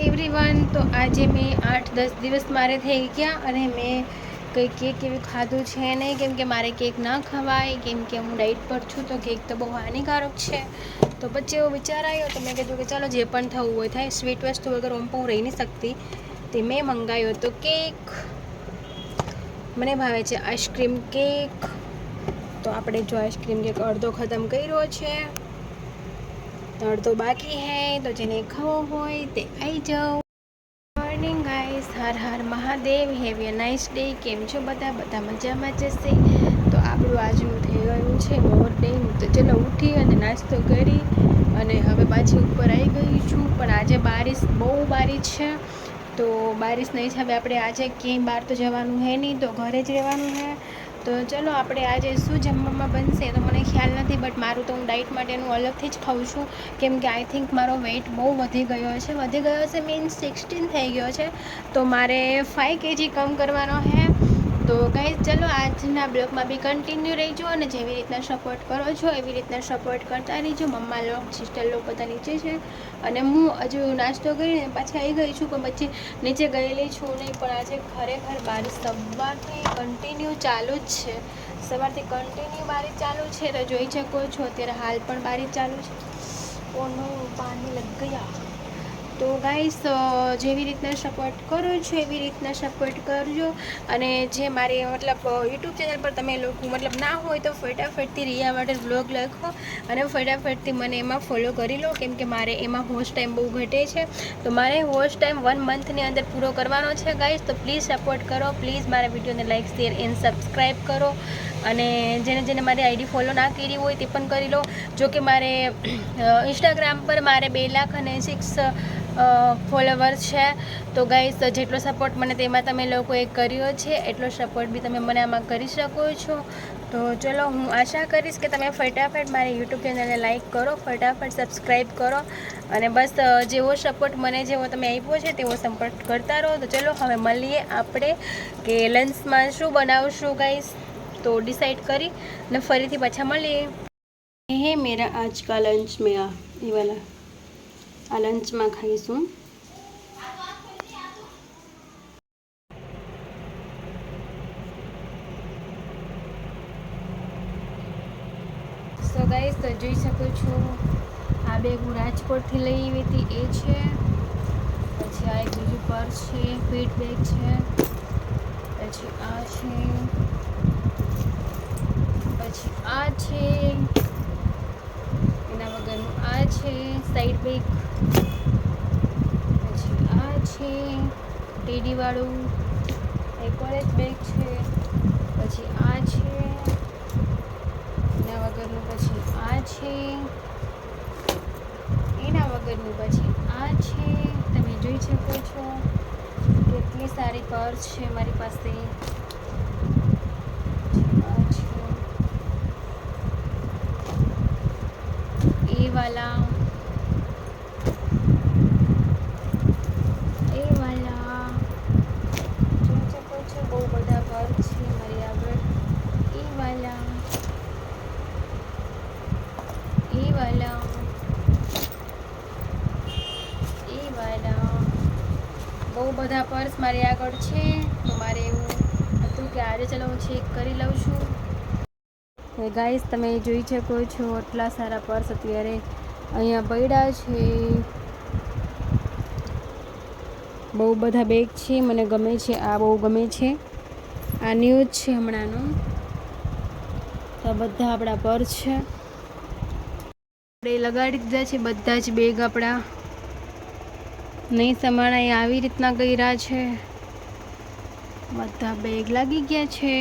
Everyone તો આજે મેં આઠ દસ દિવસ મારે થઈ ગયા અને મેં કંઈ કેક એવું ખાધું છે નહીં. કેમ કે મારે કેક ના ખવાય, કેમ કે હું ડાઇટ પર છું તો કેક તો બહુ હાનિકારક છે. તો પછી એવો વિચાર આવ્યો તો મેં કીધું કે ચાલો જે પણ થવું હોય થાય. સ્વીટ વસ્તુ વગર પણ હું રહી નહીં શકતી. તે મેં મંગાવ્યો તો કેક મને ભાવે છે આઈસ્ક્રીમ કેક તો આપણે જો આઈસ્ક્રીમ કેક અડધો ખતમ કર્યો છે. તો બાકી હે, તો જેને ખાવો હોય તે આવી જાઓ. Morning guys Har Har Mahadev. Have year nice day કેમ છો બધા? બધા મજામાં જશે. તો આપણું આજનું થઈ ગયું છે મોર્નિંગ તો ચલો ઉઠી અને નાસ્તો કરી અને હવે પાછી ઉપર આવી ગઈ છું. પણ આજે બારિશ બહુ બારિશ છે. તો બારિશના હિસાબે આપણે આજે ક્યાંય બહાર તો જવાનું હે નહીં. તો ઘરે જ રહેવાનું હે. તો ચલો આપણે આજે શું જમવામાં બનશે તો મને ખ્યાલ નથી બટ મારું તો હું ડાયટ માટેનું અલગથી જ ખાઉં છું. કેમ કે આઈ થિંક મારો વેઇટ બહુ વધી ગયો છે. વધી ગયો છે મીન્સ સિક્સટીન થઈ ગયો છે. તો મારે ફાઇવ કેજી કમ કરવાનો હે. તો ગાઈઝ ચલો આજના બ્લોગમાં બી કન્ટિન્યુ રહીજો અને જેવી રીતના સપોર્ટ કરો છો, એવી રીતના સપોર્ટ કરતા રહીજો. મમ્મા લોક સિસ્ટર લોક બધા નીચે છે. અને હું હજુ નાસ્તો કરીને પાછી આવી ગઈ છું, પણ પછી નીચે ગયેલી છું નહીં, પણ આજે ખરેખર બારિશ સવારથી કન્ટિન્યુ ચાલુ જ છે. સવારથી કન્ટિન્યુ બારી ચાલુ છે, તો જોઈ શકો છો. અત્યારે હાલ પણ બારી ચાલુ છે. ઓનું પાણી લગ ગયા. તો ગાઈસ જેવી રીતના સપોર્ટ કરો છો, એવી રીતના સપોર્ટ કરજો. અને જે મારે, મતલબ યુટ્યુબ ચેનલ પર તમે લોકો, મતલબ ના હોય તો ફટાફટથી રિયા માટે બ્લોગ લખો. અને ફટાફટથી મને એમાં ફોલો કરી લો, કેમ કે મારે એમાં હોસ્ટ ટાઈમ બહુ ઘટે છે. તો મારે હોસ્ટ ટાઈમ વન મંથની અંદર પૂરો કરવાનો છે ગાઈસ તો પ્લીઝ સપોર્ટ કરો પ્લીઝ મારા વિડીયોને લાઇક શેર એન્ડ સબસ્ક્રાઈબ કરો. અને જેને જેને મારી આઈડી ફોલો ના કરી હોય તે પણ કરી લો. જો કે મારે ઇન્સ્ટાગ્રામ પર મારે બે લાખ અને સિક્સ ફોલોવર છે. તો ગાઈસ જેટલો સપોર્ટ મને તેમાં તમે લોકોએ કર્યો છે, એટલો સપોર્ટ બી તમે મને આમાં કરી શકો છો. તો ચલો, હું આશા કરીશ કે તમે ફટાફટ મારી યુટ્યુબ ચેનલને લાઇક કરો, ફટાફટ સબસ્ક્રાઈબ કરો અને બસ જેવો સપોર્ટ મને જેવો તમે આપ્યો છે તેવો સપોર્ટ કરતા રહો. તો ચલો, હવે મળીએ આપણે કે લંચમાં શું બનાવશું ગાઈસ તો ડિસાઈડ કરી અને ફરીથી પાછા મળીએ. હે મેરા આજ કા લંચ મેં આ એ વાલા. આ લંચમાં ખાઈશું. સો ગાઈસ તો જોઈ શકો છો આ બેગ હું રાજકોટથી લઈ આવી હતી એ છે. પછી આ એક બીજું પર્સ છે ફીટ બેગ છે. પછી આ છે. પછી આ છે, એના વગરનું આ છે સાઈડ બેગ પછી આ છે, ટેડીવાળું. એક જ બેગ છે. પછી આ છે, એના વગરનું પછી આ છે. એના વગરનું પછી આ છે. તમે જોઈ શકો છો. કેટલી સારી પર્સ છે મારી પાસે આ છે એ વાલા જોઈ શકો છો બહુ બધા પર્સ છે મારી આગળ એ વાલા એ બહુ બધા પર્સ મારી આગળ છે. તો મારે એવું હતું કે આજે ચલો હું ચેક કરી લઉં છું. ગાઈસ તમે જોઈ શકો છો, આટલા સારા પર્સ અત્યારે અહીંયા પડ્યા છે. બહુ બધા બેગ છે, મને ગમે છે, આ બહુ ગમે છે. આ ન્યૂઝ છે હમણાંનો. તો બધા આપણા પર છે. આપણે લગાડી દીધા છે બધા જ બેગ આપણા. નહીં, સમાણા એ આવી રીતના કર્યા છે. બધા બેગ લાગી ગયા છે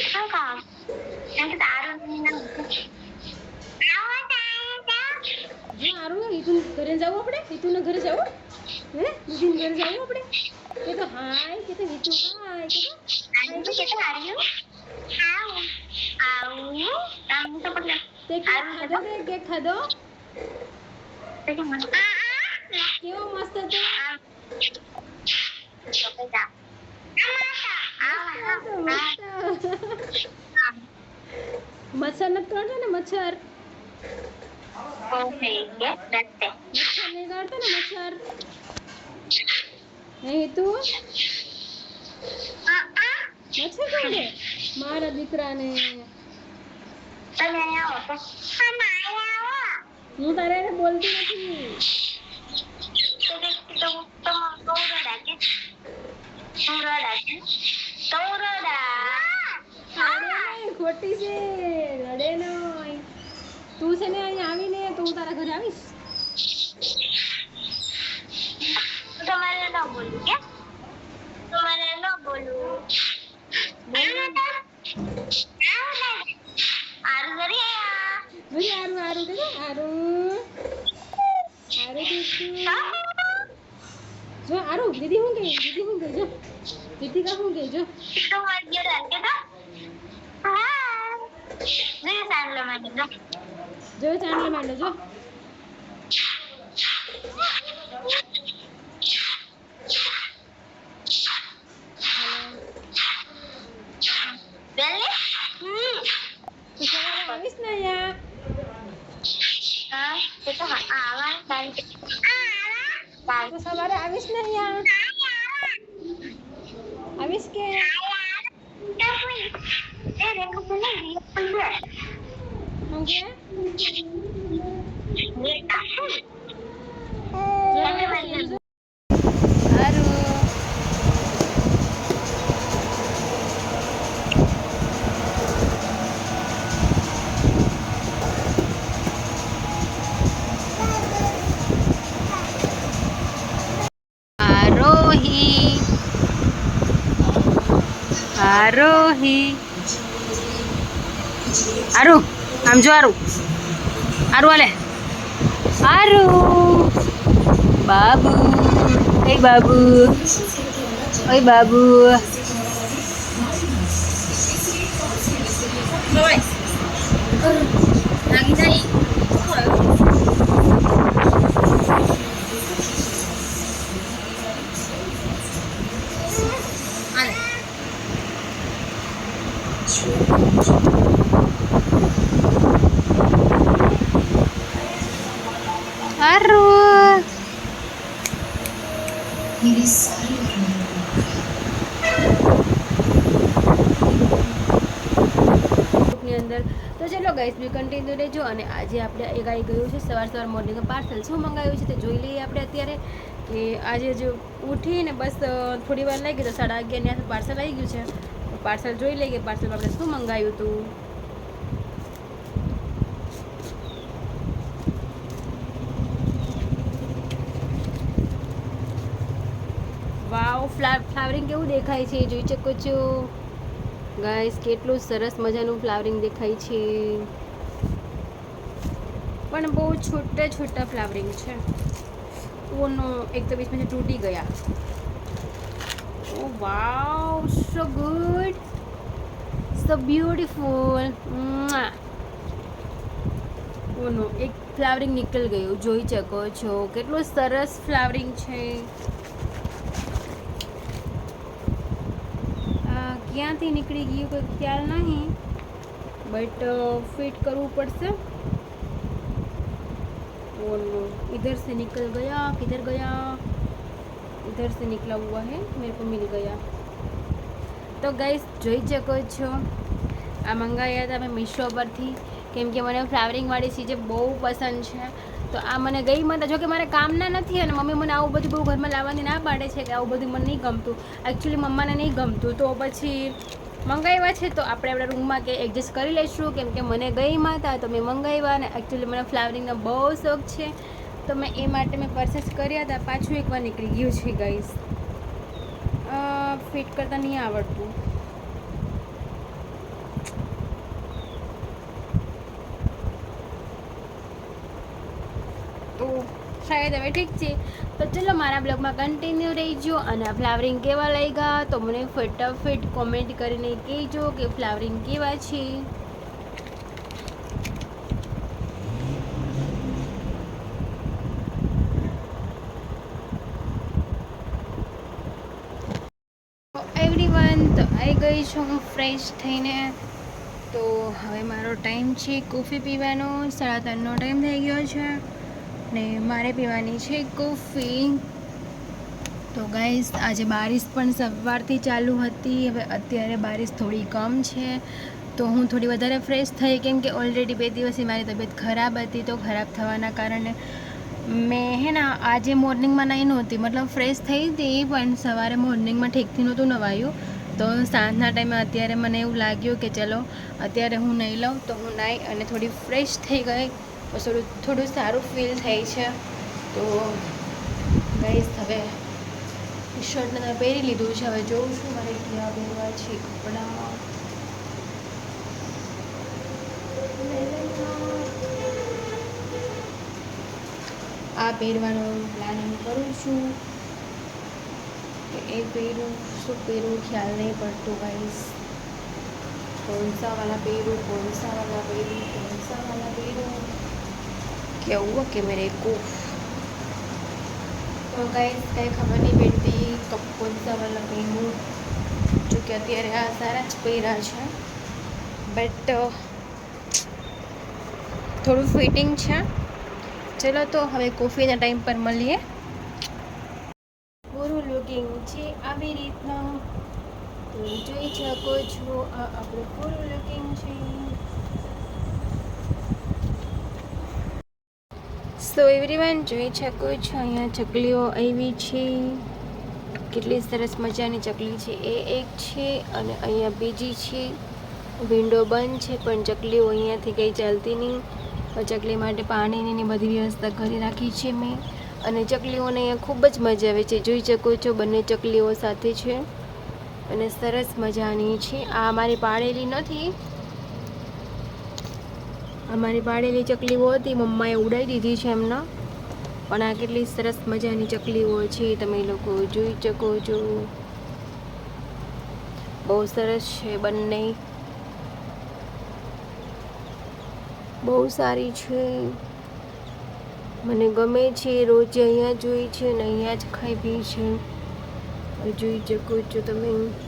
શું કામ એમ તો તારું જો હારું હે હિતુન ઘરે જવું આપણે? હિતુના ઘરે જવું? હે? દીદીન ઘરે જવું આપણે? કે તો હાય કે તો હિતુ હાય કે તો આવું તો આર યુ આવું આઉ આમ તો પકડ તે કેક ખાધો તે કેક ખાધો કેવો મસ્ત હતો? મચ્છર નથી ને મચ્છર? નહીં કાઢતો ને તમે આવો આવો. હું તારે બોલતી નથી. તો તો કે ગૌરડા કે ગૌરડા ખોટી છે. તું છે ને અહીંયા આવીને તો હું તારા ઘરે આવીશ? તમારે ન બોલું કે? તમારે ન બોલું. બોલ આરું કરી બધી હારું હારું કે હારું. હારું દીકુ જો હારું દીદી હું ગઈ દીદી હું ગઈ જો. દીદી કા? હું ગઈ જો તમારી જોડે કે તો. હા. નહીં સાંભળો મને તો જો ચાંદલો માંડો જો. બેલી તો સવારે આવીશ ને અહીંયા. હા તે તો આવા બાઈ આવા? તો સવારે આવીશ ને અહીંયા આવીશ કે હું કે હારું આરોહી આરોહી આરુ આમ જો આરુ આરુ આલે આરુ બાબુ એ બાબુ ઓય બાબુ લાગી જાય Haru. ની અંદર તો ચલો ગાઈસ બી કન્ટિન્યુ રહેજો અને આજે આપણે એક આવી ગયું છે સવાર સવાર મોર્નિંગ પાર્સલ શું મંગાવ્યું છે તે જોઈ લઈએ આપણે અત્યારે. કે આજે જો ઉઠીને બસ થોડી વાર લાગી તો સાડા અગિયાર પાર્સલ આવી ગયું છે. પાર્સલ જોઈ લઈએ પાર્સલમાં આપણે શું મંગાવ્યું હતું? વાવ ફ્લાવરિંગ કેવું દેખાય છે? જોઈ શકો છો. ગાઈસ કેટલું સરસ મજાનું ફ્લાવરિંગ દેખાય છે. પણ બહુ છોટા છોટા ફ્લાવરિંગ છે. ઓનો એક તો બીચમાં તૂટી ગયા. ઓ વાવ સો ગુડ સો બ્યુટીફુલ ઓનો એક ફ્લાવરિંગ નીકળ ગયું. જોઈ શકો છો. કેટલું સરસ ફ્લાવરિંગ છે. ક્યાંથી નીકળી ગયું કોઈ ખ્યાલ નહીં બટ ફિટ કરવું પડશે और इधर से निकल गया किधर गया इधर से निकला हुआ है मेरे को मिल गया તો ગાઈસ જોઈ શકો છો આ મંગાવ્યા હતા મેં મીશો પરથી કેમ કે મને ફ્લાવરિંગવાળી ચીજે બહુ પસંદ છે તો આ મને ગઈ મને જો કે મારે કામના નથી અને મમ્મી મને આવું બધું બહુ ઘરમાં લાવવાની ના પાડે છે કે આવું બધું મને નહીં ગમતું. એકચ્યુઅલી મમ્માને નહીં ગમતું. તો પછી મંગાવ્યા છે તો આપણે આપણા રૂમમાં કે એડજસ્ટ કરી લઈશું. કેમ કે મને ગઈ માતા તો મેં મંગાવ્યા અને એકચ્યુઅલી મને ફ્લાવરિંગનો બહુ શોખ છે. તો મેં એ માટે મેં પરચેસ કર્યા હતા. પાછું એકવાર નીકળી ગયું છે ગઈશ ફિટ કરતાં નહીં આવડતું તો શાયદ હવે ઠીક છે. તો ચલો મારા બ્લોગમાં કન્ટિન્યુ રહીજો અને ફ્લાવરિંગ કેવા લાગ્યા? તો મને ફટાફટ કોમેન્ટ કરીને કહેજો કે ફ્લાવરિંગ કેવા છે. એવરીવન તો ગઈ છું હું ફ્રેશ થઈને. તો હવે મારો ટાઈમ છે કોફી પીવાનો. સાડા ત્રણનો ટાઈમ થઈ ગયો છે. ને મારે પીવાની છે કોફી. તો ગાઈસ આજે બારિશ પણ સવારથી ચાલુ હતી. હવે અત્યારે બારિશ થોડી કમ છે. તો હું થોડી વધારે ફ્રેશ થઈ કેમ કે ઓલરેડી બે દિવસથી મારી તબિયત ખરાબ હતી તો ખરાબ થવાના કારણે મેં હે ને આજે મોર્નિંગમાં નહીં નહોતી. મતલબ ફ્રેશ થઈ હતી, પણ સવારે મોર્નિંગમાં ઠીકથી નહોતું નવાયું. તો સાંજના ટાઈમે અત્યારે મને એવું લાગ્યું કે ચલો, અત્યારે હું નહીં લઉં તો હું નાહી અને થોડી ફ્રેશ થઈ ગઈ. થોડું થોડું સારું ફીલ થાય છે. તો ગાઈઝ હવે શર્ટને મેં પહેરી લીધું છે. હવે જોઉં છું મારે ક્યાં પહેરવા છે કપડાં. આ પહેરવાનું પ્લાનિંગ કરું છું. એ પહેરું, શું પહેરું ખ્યાલ નહીં પડતો ગાઈઝ કોલસાવાળા પહેરું કોલસાવાળા પહેરું કોલસાવાળા પહેરું. क्या हुआ कि मेरे को તો ગાઈસ કંઈ ખબર નહીં પડતી કપ कौन सा वाला પહેરું જો કે અત્યારે આ સારા જ પહેર્યા છે બટ થોડું ફિટિંગ છે ચલો તો હવે કોફીના ટાઈમ પર મળીએ પૂરું લુકિંગ છે આવી રીતના તો જોઈ શકો છો આ આપણું પૂરું લુકિંગ છે સો એવરીવન જોઈ શકો છો, અહીંયા ચકલીઓ આવી છે. કેટલી સરસ મજાની ચકલી છે. એ એક છે અને અહીંયા બીજી છે. વિન્ડો બંધ છે, પણ ચકલીઓ અહીંયાથી કંઈ ચાલતી નહીં. ચકલી માટે પાણીની બધી વ્યવસ્થા કરી રાખી છે મેં. અને ચકલીઓને અહીંયા ખૂબ જ મજા આવે છે. જોઈ શકો છો, બંને ચકલીઓ સાથે છે. અને સરસ મજાની છે. આ મારી પાળેલી નથી. અમારી પાડેલી ચકલીઓ હતી, મમ્માએ ઉડાવી દીધી છે એમના. પણ આ કેટલી સરસ મજાની ચકલીઓ છે, તમે લોકો જોઈ શકો છો. બહુ સરસ છે બંને. બહુ સારી છે. મને ગમે છે, રોજ અહીંયા જોઈ છે ને અહીંયા જ ખાઈ પી છે. જોઈ શકો છો તમે.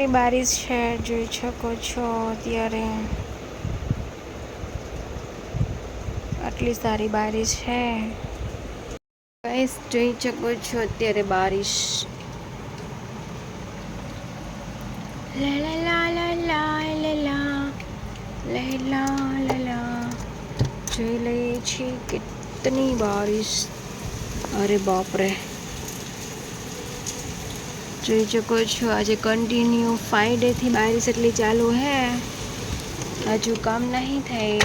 કેટલી બારિશ છે જોઈ શકો છો અત્યારે આટલી સારી બારિશ છે ગાઈસ જોઈ શકો છો અત્યારે બારિશ લા લા લા લા લા લા લા લા લા લા લા જોઈ લઈએ છીએ કેટલી બારિશ અરે બાપરે જોઈ શકો છો. આજે કન્ટિન્યુ ફાઈવ ડેથી બારિશ એટલી ચાલુ હે. હજુ કામ નહીં થાય.